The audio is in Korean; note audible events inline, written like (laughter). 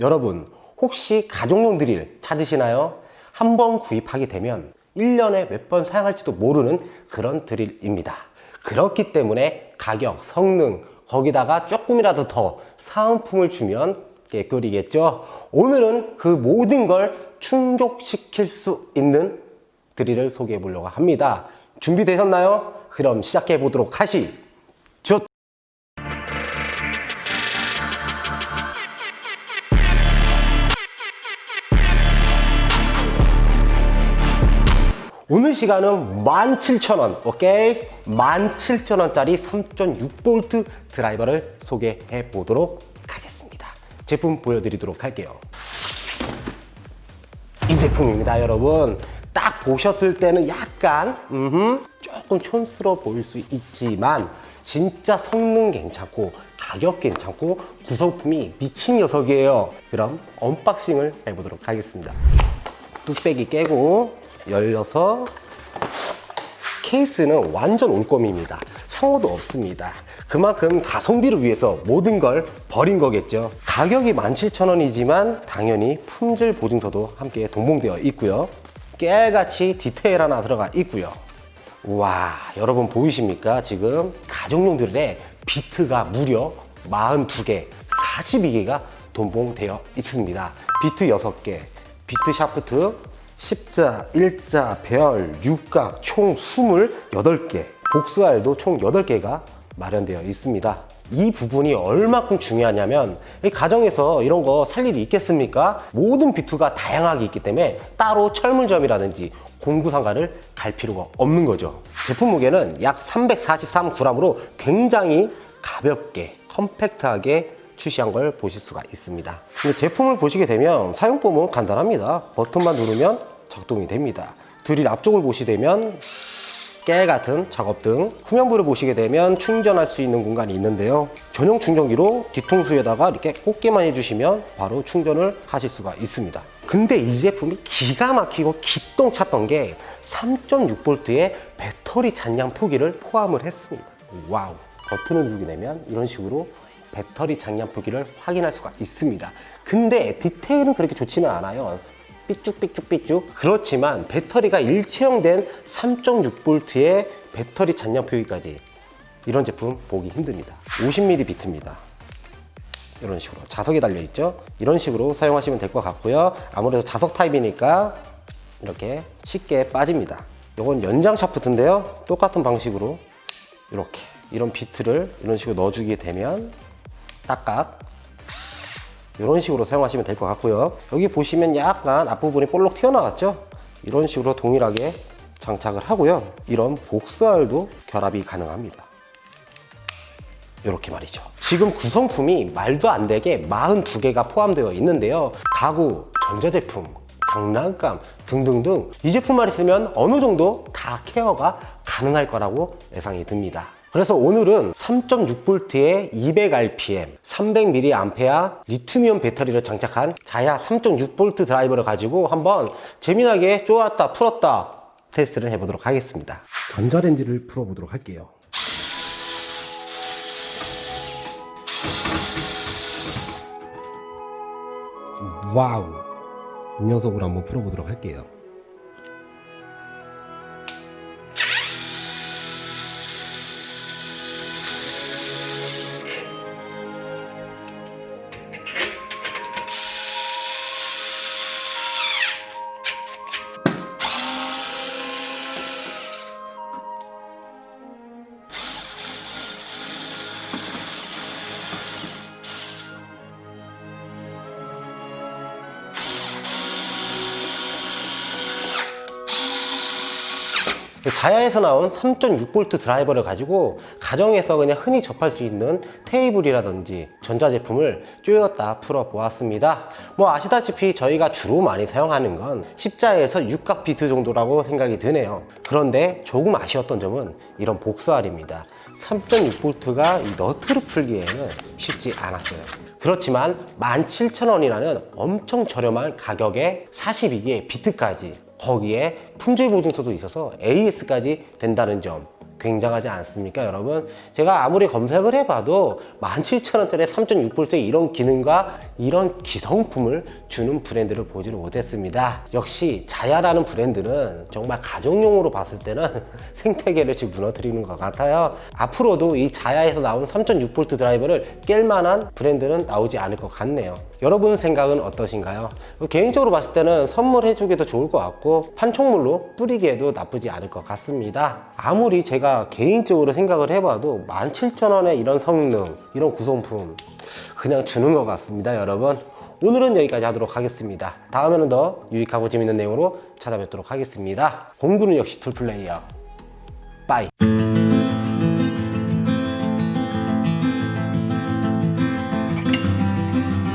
여러분, 혹시 가정용 드릴 찾으시나요? 한 번 구입하게 되면 1년에 몇 번 사용할지도 모르는 그런 드릴입니다. 그렇기 때문에 가격, 성능, 거기다가 조금이라도 더 사은품을 주면 깨끗이겠죠? 오늘은 그 모든 걸 충족시킬 수 있는 드릴을 소개해 보려고 합니다. 준비되셨나요? 그럼 시작해 보도록 하시 오늘 시간은 17,000원, 오케이? 17,000원짜리 3.6V 드라이버를 소개해 보도록 하겠습니다. 제품 보여드리도록 할게요. 이 제품입니다, 여러분. 딱 보셨을 때는 약간, 음흠, 조금 촌스러워 보일 수 있지만, 진짜 성능 괜찮고, 가격 괜찮고, 구성품이 미친 녀석이에요. 그럼 언박싱을 해보도록 하겠습니다. 뚝배기 깨고, 열려서, 케이스는 완전 올검입니다. 상호도 없습니다. 그만큼 가성비를 위해서 모든 걸 버린 거겠죠. 가격이 17,000원이지만 당연히 품질 보증서도 함께 동봉되어 있고요. 깨알같이 디테일 하나 들어가 있고요. 와, 여러분 보이십니까? 지금 드릴에 비트가 무려 42개, 42개가 동봉되어 있습니다. 비트 6개, 비트 샤프트 십자, 일자, 별, 육각 총 28개, 복수알도 총 8개가 마련되어 있습니다. 이 부분이 얼마큼 중요하냐면 이 가정에서 이런 거 살 일이 있겠습니까? 모든 비트가 다양하게 있기 때문에 따로 철물점이라든지 공구상가를 갈 필요가 없는 거죠. 제품 무게는 약 343g으로 굉장히 가볍게 컴팩트하게 출시한 걸 보실 수가 있습니다. 제품을 보시게 되면 사용법은 간단합니다. 버튼만 누르면 작동이 됩니다. 드릴 앞쪽을 보시게 되면 깨 같은 작업 등 후면부를 보시게 되면 충전할 수 있는 공간이 있는데요. 전용 충전기로 뒤통수에다가 이렇게 꽂기만 해주시면 바로 충전을 하실 수가 있습니다. 근데 이 제품이 기가 막히고 기똥찼던 게 3.6V의 배터리 잔량 표기를 포함을 했습니다. 와우. 버튼을 누르게 되면 이런 식으로 배터리 장량 표기를 확인할 수가 있습니다. 근데 디테일은 그렇게 좋지는 않아요 삐쭉삐쭉삐쭉 그렇지만 배터리가 일체형된 3.6V의 배터리 잔량 표기까지. 이런 제품 보기 힘듭니다. 50mm 비트입니다. 이런 식으로 자석이 달려 있죠? 이런 식으로 사용하시면 될 것 같고요. 아무래도 자석 타입이니까 이렇게 쉽게 빠집니다. 이건 연장 샤프트인데요. 똑같은 방식으로 이렇게 이런 비트를 이런 식으로 넣어주게 되면 딱딱 이런 식으로 사용하시면 될 것 같고요. 여기 보시면 약간 앞부분이 볼록 튀어나왔죠? 이런 식으로 동일하게 장착을 하고요. 이런 복사알도 결합이 가능합니다. 이렇게 말이죠. 지금 구성품이 말도 안 되게 42개가 포함되어 있는데요. 가구, 전자제품, 장난감 등등등 이 제품만 있으면 어느 정도 다 케어가 가능할 거라고 예상이 듭니다 그래서 오늘은 3.6V의 200rpm, 300mAh 리튬이온 배터리를 장착한 자야 3.6V 드라이버를 가지고 한번 재미나게 쪼았다 풀었다 테스트를 해보도록 하겠습니다. 전자레인지를 풀어보도록 할게요. 와우! 이 녀석으로 한번 풀어보도록 할게요. 자야에서 나온 3.6V 드라이버를 가지고 가정에서 그냥 흔히 접할 수 있는 테이블이라든지 전자제품을 쪼였다 풀어 보았습니다. 뭐 아시다시피 저희가 주로 많이 사용하는 건 십자에서 육각 비트 정도라고 생각이 드네요. 그런데 조금 아쉬웠던 점은 이런 복사알입니다. 3.6V가 이 너트를 풀기에는 쉽지 않았어요. 그렇지만 17,000원이라는 엄청 저렴한 가격에 42개의 비트까지 거기에 품질 보증서도 있어서 AS까지 된다는 점 굉장하지 않습니까 여러분? 제가 아무리 검색을 해봐도 17,000원짜리 3.6V 이런 기능과 이런 기성품을 주는 브랜드를 보지를 못했습니다. 역시 자야라는 브랜드는 정말 가정용으로 봤을 때는 (laughs) 생태계를 지금 무너뜨리는 것 같아요. 앞으로도 이 자야에서 나온 3.6V 드라이버를 깰 만한 브랜드는 나오지 않을 것 같네요. 여러분 생각은 어떠신가요? 개인적으로 봤을 때는 선물해주기도 좋을 것 같고 판촉물로 뿌리기에도 나쁘지 않을 것 같습니다. 아무리 제가 개인적으로 생각을 해봐도 17,000원에 이런 성능, 이런 구성품 그냥 주는 것 같습니다, 여러분. 오늘은 여기까지 하도록 하겠습니다. 다음에는 더 유익하고 재밌는 내용으로 찾아뵙도록 하겠습니다. 공구는 역시 툴플레이어. 빠이.